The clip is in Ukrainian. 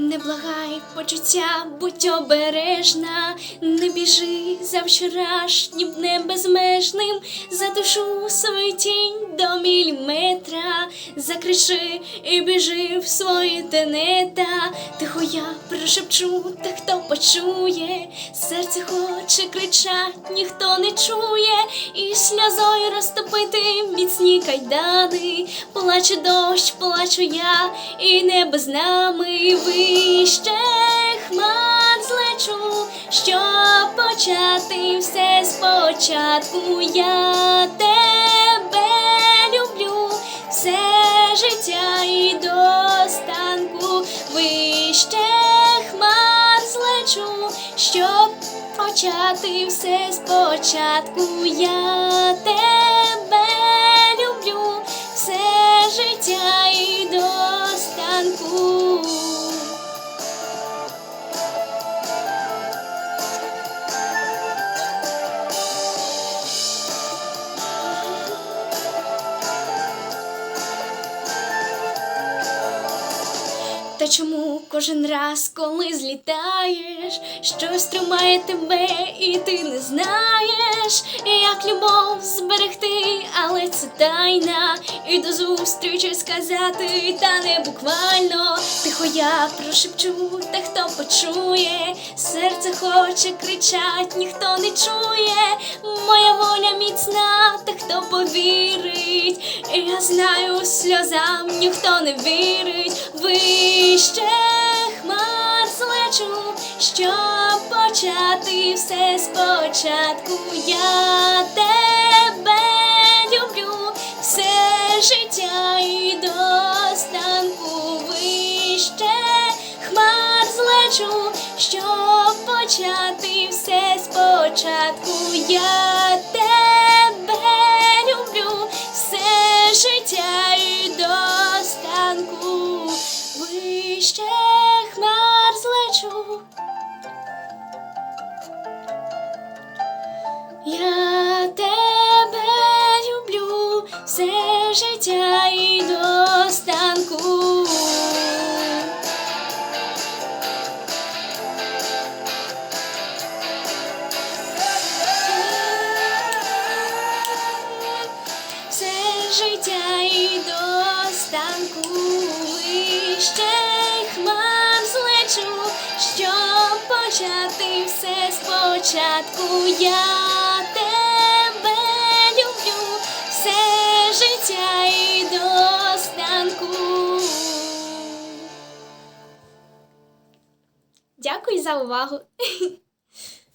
Не благай почуття, будь обережна, не біжи за вчорашнім днем безмежним, за душу свою тінь до міліметра, закричи і біжи в свої тенета, тихо я прошепчу, та хто почує, серце хоче кричать, ніхто не чує, і сльозою розтопити міцні кайдани, плаче дощ, плачу я, і небо з нами. Вище хмар злечу, щоб почати все спочатку. Я тебе люблю, все життя і до останку вище хмар злечу, щоб почати все спочатку. Я тебе Та чому кожен раз, коли злітаєш, щось тримає тебе, і ти не знаєш, як любов зберегти, але це тайна, і до зустрічі сказати, та не буквально. Тихо я прошепчу, та хто почує, серце хоче кричать, ніхто не чує, моя воля міцна, та хто повірить, я знаю, сльозам ніхто не вірить. Вище хмар злечу, щоб почати все спочатку. Я тебе злечу, щоб почати все спочатку. Я тебе люблю, все життя і до останку вище хмар злечу. Я тебе життя і до останку вище хмар злечу, щоб почати все спочатку. Я тебе люблю, все життя і до останку. Дякую за увагу.